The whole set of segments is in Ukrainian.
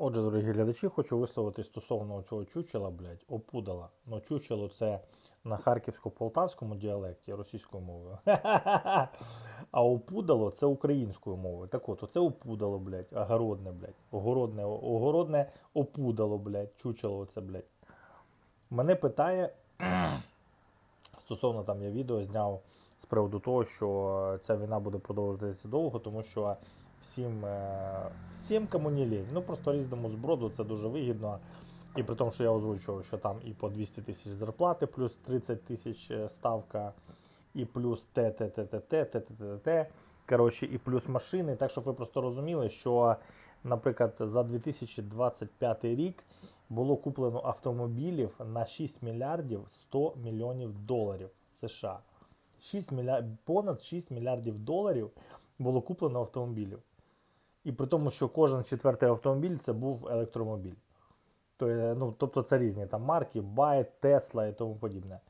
Отже, дорогі глядачі, хочу висловити стосовно цього чучела, блядь, опудала. Ну, чучело це на харківсько-полтавському діалекті російською мовою. А опудало це українською мовою. Так от, оце опудало, блядь, огородне, блядь. Огородне, огородне опудало, блядь, чучело це, блядь. Мене питає, стосовно там я відео зняв з приводу того, що ця війна буде продовжуватися довго, тому що всім, е, всім кому не лінь. Ну просто різному зброду це дуже вигідно. І при тому, що я озвучував, що там і по 200 тисяч зарплати, плюс 30 тисяч е, ставка, і плюс т, т, т, т, т, т, т, т, т. Коротше, і плюс машини. Так щоб ви просто розуміли, що, наприклад, за 2025 рік було куплено автомобілів на 6 мільярдів 100 мільйонів доларів США. 6 мільяр... Понад 6 мільярдів доларів було куплено автомобілів. І при тому, що кожен четвертий автомобіль це був електромобіль. Ну, тобто це різні там марки, Byte, Tesla і тому подібне.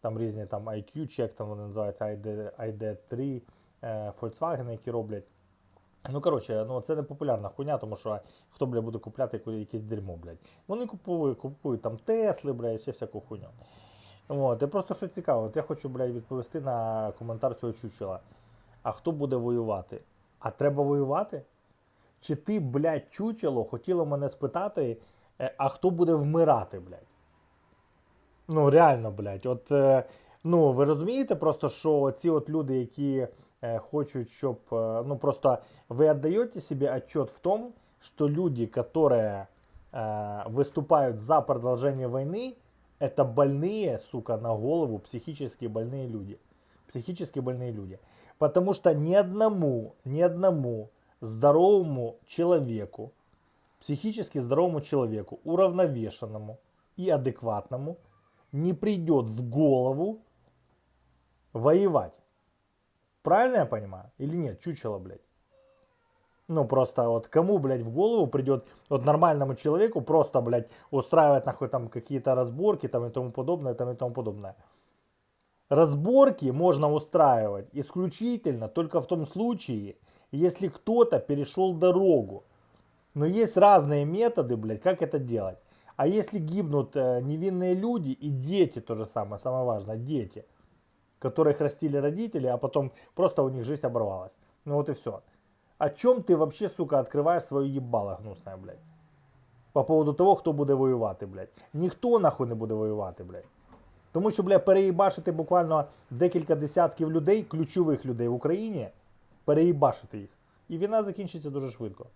Там різні там IQ, чи як там вони називаються, ID, ID3, е, Volkswagen, які роблять. Ну, коротше, ну це не популярна хуйня, тому що хто, бля, буде купляти якесь дерьмо, блядь. Вони купують, купують там Тесли, блядь, ще всяку хуйню. От, і просто що цікаво, от я хочу, блядь, відповісти на коментар цього чучела. А хто буде воювати? А треба воювати? Чи ти, блядь, чучело, хотіло мене спитати, е, а хто буде вмирати, блядь? Ну, реально, блядь. От, е, ну, ви розумієте просто, що ці от люди, які е, хочуть, щоб. е, ну, просто ви віддаєте собі отчет в том, что люди, которые э, выступают за продолжение войны, это больные, сука, на голову, психически больные люди. Психически больные люди. Потому что ни одному, ни одному здоровому человеку, психически здоровому человеку, уравновешенному и адекватному, не придет в голову воевать. Правильно я понимаю? Или нет? Чучело, блядь. Ну, просто вот кому, блядь, в голову придет, вот нормальному человеку просто, блядь, устраивать нахуй там какие-то разборки там и тому подобное, там и тому подобное. Разборки можно устраивать исключительно только в том случае, если кто-то перешел дорогу. Но есть разные методы, блядь, как это делать. А если гибнут э, невинные люди и дети, то же самое, самое важное, дети, которых растили родители, а потом просто у них жизнь оборвалась. Ну вот и все. О чем ты вообще, сука, открываешь свое ебало гнусное, блядь? По поводу того, хто буде воювати, блядь. Ніхто нахуй не буде воювати, блядь. Тому що, блядь, переїбашити буквально декілька десятків людей, ключових людей в Україні, переїбашити їх. І війна закінчиться дуже швидко.